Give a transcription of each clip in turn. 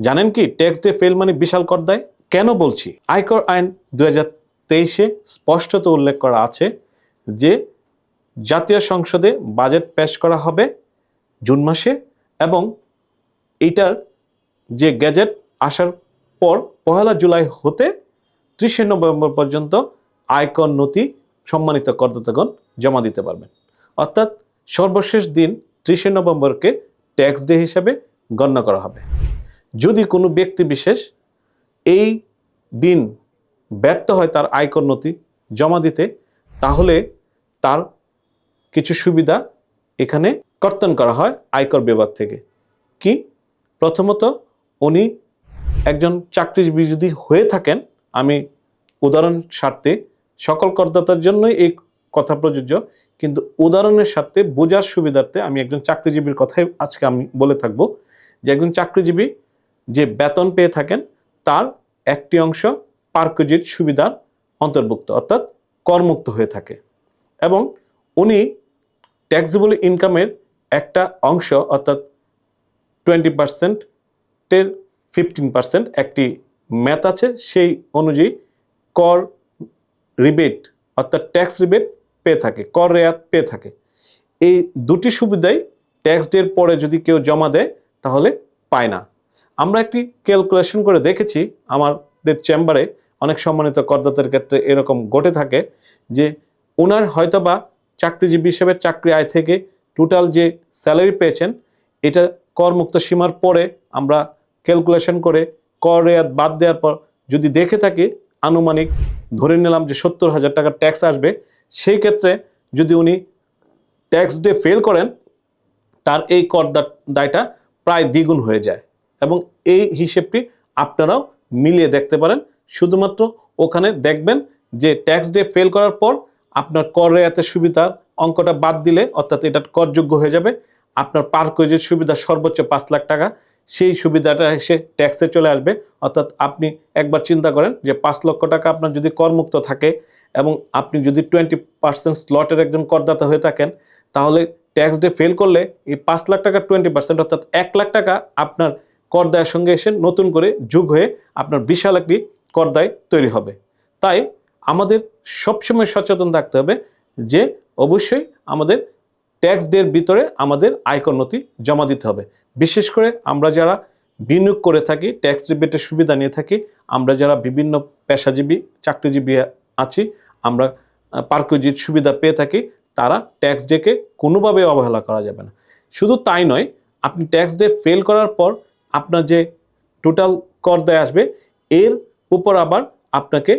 জানেন কি tax day fail মানে বিশাল কর দেয় কেন বলছি? আয়কর আইন দু তেইশে স্পষ্টত উল্লেখ করা আছে যে জাতীয় সংসদে বাজেট পেশ করা হবে জুন মাসে এবং এইটার যে গ্যাজেট আসার পর পহেলা জুলাই হতে ত্রিশে নভেম্বর পর্যন্ত আয়কর নথি সম্মানিত করদাতাগণ জমা দিতে পারবেন। অর্থাৎ সর্বশেষ দিন ত্রিশে নভেম্বরকে ট্যাক্স ডে হিসাবে গণ্য করা হবে। যদি কোনো ব্যক্তি বিশেষ এই দিন ব্যর্থ হয় তার আয়কর নথি জমা দিতে, তাহলে তার কিছু সুবিধা এখানে কর্তন করা হয় আয়কর বিভাগ থেকে। কি? প্রথমত উনি একজন চাকরিজীবী যদি হয়ে থাকেন। আমি উদাহরণ স্বার্থে সকল করদাতার জন্যই এই কথা প্রযোজ্য, কিন্তু উদাহরণের স্বার্থে বোঝার সুবিধার্থে আমি একজন চাকরিজীবীর কথাই আজকে আমি বলে থাকব যে একজন চাকরিজীবী যে বেতন পেয়ে থাকেন, তার একটি অংশ পার্কজিট সুবিধার অন্তর্ভুক্ত, অর্থাৎ করমুক্ত হয়ে থাকে। এবং উনি ট্যাক্সেবল ইনকামের একটা অংশ, অর্থাৎ টোয়েন্টি পার্সেন্টের ফিফটিন পার্সেন্ট একটি ম্যাথ আছে, সেই অনুযায়ী কর রিবেট অর্থাৎ ট্যাক্স রিবেট পেয়ে থাকে, কর রেয়াত পেয়ে থাকে। এই দুটি সুবিধাই ট্যাক্স ডের পরে যদি কেউ জমা দেয়, তাহলে পায় না। আমরা একটি ক্যালকুলেশন করে দেখেছি, আমাদের চেম্বারে অনেক সম্মানিত করদাতার ক্ষেত্রে এরকম ঘটে থাকে যে ওনার হয়তোবা চাকরিজীবী হিসেবে চাকরি আয় থেকে টোটাল যে স্যালারি পেয়েছেন, এটা করমুক্ত সীমার পরে আমরা ক্যালকুলেশন করে কর রেয়াত বাদ দেওয়ার পর যদি দেখে থাকি, আনুমানিক ধরে নিলাম যে সত্তর হাজার টাকার ট্যাক্স আসবে, সেই ক্ষেত্রে যদি উনি ট্যাক্স ডে ফেল করেন, তার এই কর দায়টা প্রায় দ্বিগুণ হয়ে যায়। এবং এই হিসেবটি আপনারাও মিলিয়ে দেখতে পারেন। শুধুমাত্র ওখানে দেখবেন যে ট্যাক্স ডে ফেল করার পর আপনার কর রেয়াতের সুবিধার অঙ্কটা বাদ দিলে, অর্থাৎ এটা করযোগ্য হয়ে যাবে। আপনার পার্কজের সুবিধা সর্বোচ্চ পাঁচ লাখ টাকা, সেই সুবিধাটা এসে ট্যাক্সে চলে আসবে। অর্থাৎ আপনি একবার চিন্তা করেন যে পাঁচ লক্ষ টাকা আপনার যদি করমুক্ত থাকে এবং আপনি যদি টোয়েন্টি পার্সেন্ট স্লটের একজন করদাতা হয়ে থাকেন, তাহলে ট্যাক্স ডে ফেল করলে এই পাঁচ লাখ টাকা টোয়েন্টি পার্সেন্ট অর্থাৎ এক লাখ টাকা আপনার কর দায়ের সঙ্গে এসে নতুন করে যুগ হয়ে আপনার বিশাল একটি করদায় তৈরি হবে। তাই আমাদের সবসময় সচেতন থাকতে হবে যে অবশ্যই আমাদের ট্যাক্স ডের ভিতরে আমাদের আয়কর নথি জমা দিতে হবে। বিশেষ করে আমরা যারা বিনিয়োগ করে থাকি ট্যাক্স রিবেটের সুবিধা নিয়ে থাকি, আমরা যারা বিভিন্ন পেশাজীবী, চাকরিজীবী আছি, আমরা পার্কজিট সুবিধা পেয়ে থাকি, তারা ট্যাক্স ডেকে কোনোভাবে অবহেলা করা যাবে না। শুধু তাই নয়, আপনি ট্যাক্স ডে ফেল করার পর আপনার যে টোটাল কর দেয় আসবে, এর উপর আবার আপনাকে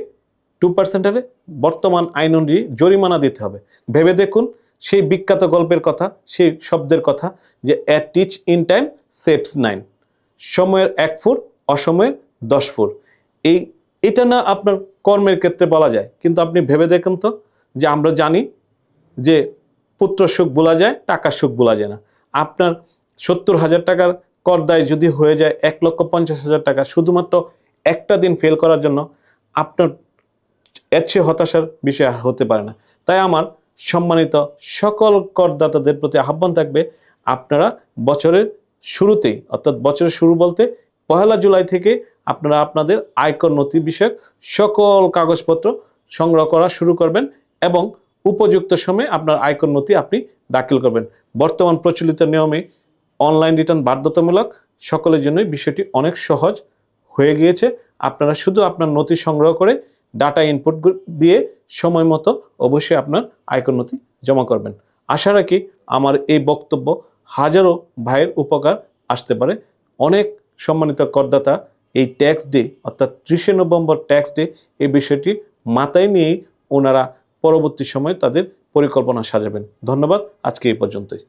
টু পার্সেন্টারে বর্তমান আইন অনুযায়ী জরিমানা দিতে হবে। ভেবে দেখুন, সেই বিখ্যাত গল্পের কথা, সেই শব্দের কথা যে a stitch in time saves nine সময়ের এক ফুট, অসময়ের দশ ফুট। এই, এটা না আপনার কর্মের ক্ষেত্রে বলা যায়, কিন্তু আপনি ভেবে দেখুন তো যে আমরা জানি যে পুত্র সুখ বলা যায় টাকার সুখ বলা যায় না। আপনার সত্তর হাজার টাকার কর দায় যদি হয়ে যায় এক লক্ষ পঞ্চাশ হাজার টাকা, শুধুমাত্র একটা দিন ফেল করার জন্য আপনার এর চেয়ে হতাশার বিষয় হতে পারে না। তাই আমার সম্মানিত সকল করদাতাদের প্রতি আহ্বান থাকবে, আপনারা বছরের শুরুতেই, অর্থাৎ বছরের শুরু বলতে পহেলা জুলাই থেকে আপনারা আপনাদের আয়কর নথি বিষয়ক সকল কাগজপত্র সংগ্রহ করা শুরু করবেন এবং উপযুক্ত সময়ে আপনার আয়কর নথি আপনি দাখিল করবেন। বর্তমান প্রচলিত নিয়মে অনলাইন রিটার্ন বাধ্যতামূলক। সকলের জন্যই বিষয়টি অনেক সহজ হয়ে গিয়েছে। আপনারা শুধু আপনার নথি সংগ্রহ করে ডাটা ইনপুট দিয়ে সময় মতো অবশ্যই আপনার আয়কর নথি জমা করবেন। আশা রাখি আমার এই বক্তব্য হাজারো ভাইয়ের উপকার আসতে পারে। অনেক সম্মানিত করদাতা এই ট্যাক্স ডে অর্থাৎ ত্রিশে নভেম্বর ট্যাক্স ডে এই বিষয়টি মাথায় নিয়েই ওনারা পরবর্তী সময়ে তাদের পরিকল্পনা সাজাবেন। ধন্যবাদ, আজকে এই পর্যন্তই।